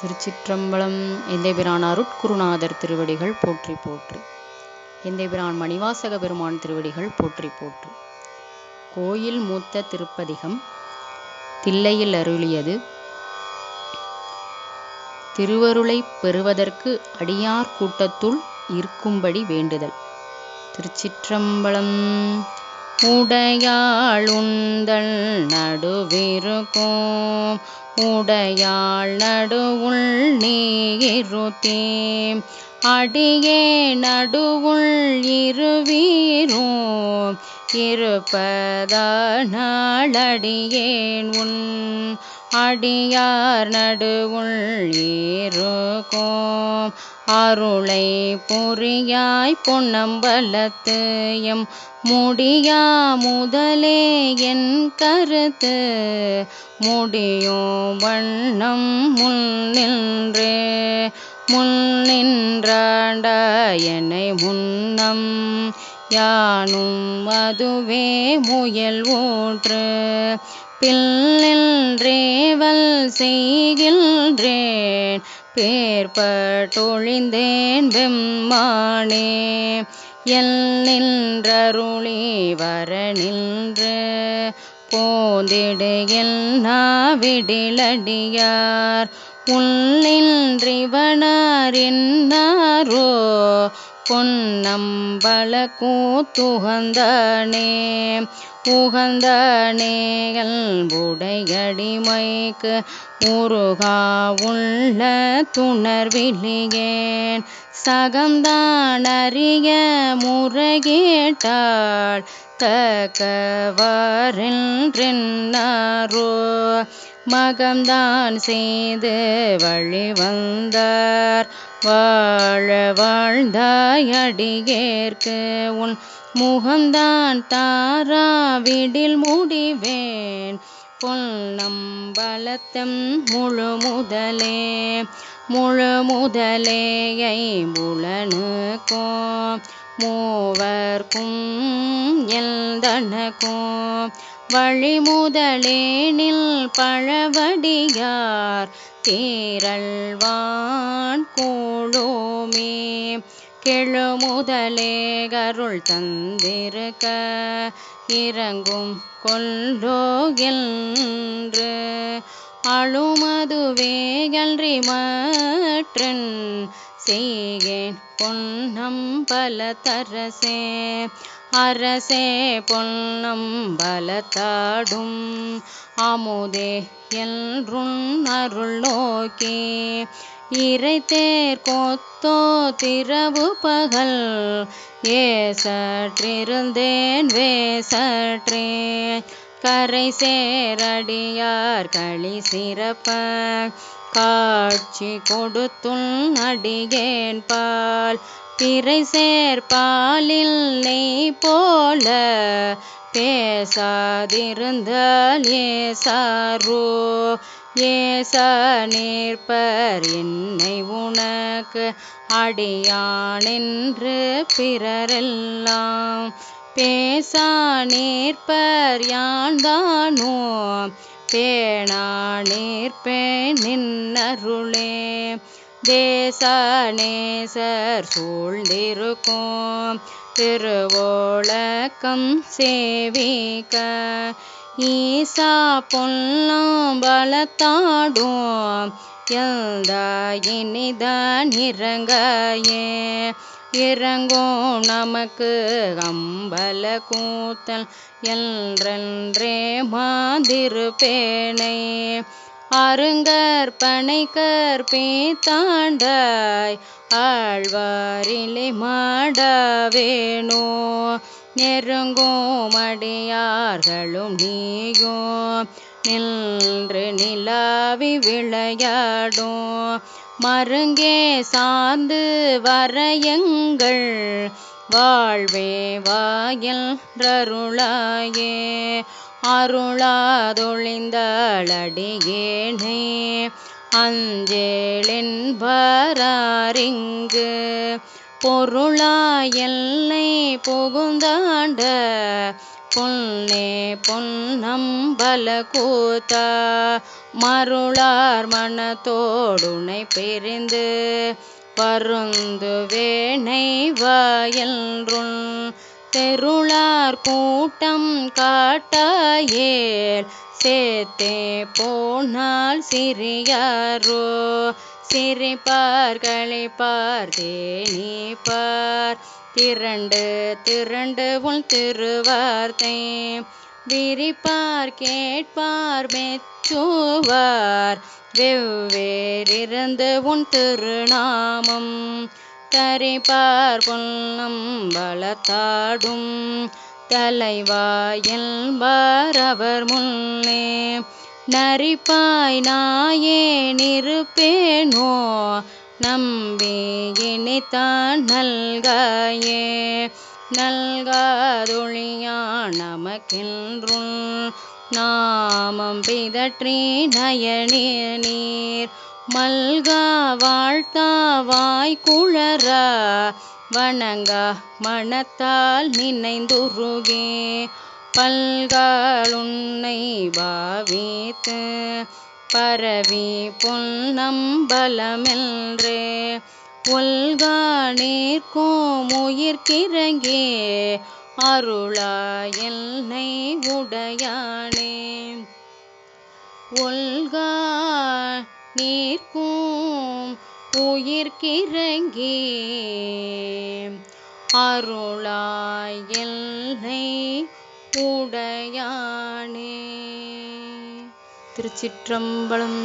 திருச்சிற்றம்பலம் எந்தைபிரான் அருட்குருநாதர் திருவடிகள் போற்றி போற்றி. எந்தைபிரான் மணிவாசக பெருமான் திருவடிகள் போற்றி போற்றி. கோயில் மூத்த திருப்பதிகம் தில்லையில் அருளியது திருவருளை பெறுவதற்கு அடியார் கூட்டத்துள் இருக்கும்படி வேண்டுதல். திருச்சிற்றம்பலம் உடையாளுந்தல் நடுவிருக்கும் உடையாள் நடுவுள் நீருத்தீம் அடியே நடுவுள் இருவீரும் இருப்பதடியேன் உன். அடியார் நடுவுள் இருக்கும் அருளை பொறியாய் பொன்னம்பலத்து எம் முடியா முதலே என் கருத்து. முடியோ வண்ணம் முன் நின்று. முன் நின்றாண்டாயனை முன்னம். யானும் அதுவே முயல் ஊற்று. பில்லில் ரேவல் செய்கின்றேன். பேர்பட்டொழிந்தேன் வெம்மானே. எல் நின்றருளி வர நின்று போந்திடு நாவிடிலடியார் உள்ளின்றிவனாரின்னாரோ பொன்னம்பல கூத்துகந்தானே உகந்தானேகள் உடையடிமைக்கு உருகா உள்ள துணர்விலியேன் சகம்தானறிய முறைகேட்டாள் தக்கவாரென்றென்னாரோ மகம்தான் செய்து வழி வந்தார். வாழ வாழ்ந்தாயடிகேற்கு உன் முகம்தான் தாராவிடில் முடிவேன். பொன்னம் பலத்தம் முழு முதலே முழு முதலேயை முழனுக்கோ. மூவர்க்கும் எல்தனக்கும் வழிமுதலேனில் பழவடியார். தேரல்வான் கூழோமே. கெழுமுதலே கருள் தந்திருக்க. இறங்கும் கொல்லோ என்று. அழுமதுவேகன்றி மற்றன். செய்கேன் பொன்னம் பல தரசே அரசே பொன்னம் பலத்தாடும் அமுதே என்றும் அருள் நோக்கி. இறைத்தேர் கொத்தோ திரவு பகல். ஏசற்றிருந்தேன் வேசற்றே. கரை சேரடியார் களி சிறப்ப. காட்சி கொடுத்துள் நடிகேன் பால். பிறை சேர்பாலில் நெய் போல பேசாதிருந்தால் ஏசாரோ ஏசா நிற்பர் என்னை உனக்கு அடியானென்று பிறரெல்லாம். பேசா நேர்பர் யான் தானோ? பேணா நிற்பேன் நின்னருளே. தேசநேசர் சூழ்ந்திருக்கும் திருவோளக்கம் சேவிக்க. ஈசா பொல்லாம் பலத்தாடும் எந்த இனிதான் இறங்கையே இறங்கும் நமக்கு அம்பல கூத்தல் என்றென்றே மாதிருப்பேனை அருங்கற்பனை கற்பீத்தாண்டாய் ஆழ்வாரிலே மாடவேணோ நெருங்கும் அடியார்களும் நீயும் நின்று நிலாவி விளையாடும். மருங்கே சார்ந்து வரையங்கள். வாழ்வே வாயில் ரருளாயே. அருளாதொழிந்தளடியேனே. அஞ்சேளின்பராரிங்கு பொருளாயல்லை புகுந்தாண்ட பொன்னே பொன்னம்பல கூத்தா மருளார் மனத்தோடுனை பிரிந்து பருந்து வேணை வயல்ருள் தெருளார் கூட்டம் காட்டாயேல் சேத்தே போனால் சிறியாரோ சிரிப்பார் களிப்பார் தேனிப்பார். திரண்டு திரண்டு உள் திருவார்த்தை. விரிப்பார் கேட்பார் மெச்சுவார். வெவ்வேறிருந்து உன் திருநாமம் தரிப்பார் பொன்னம் பலத்தாடும் தலைவாயல்பார் அவர் முன்னே நரிப்பாய் நாயே நிருப்பேனோ? நம்பினைத்தான் நல்காயே நல்காதொழியா நமக்கென்றும் நாமம் பிதற்றி நயனே நீர் மல்கா வாழ்த்தா வாய்க்குழறா வணங்கா மனத்தால் நினைந்துருகே. பல்காளுன்னை பாவித்து பரவி பொன்னம்பலமென்றே ஒல்கா நீர்க்கும் உயிர்க்கிறங்கே அருளாய் என்னை உடையானே. ஒல்கா நீர்க்கும் உயிர்க்கிறங்கே அருளாய் என்னை உடையானே. திருச்சிற்றம்பலம்.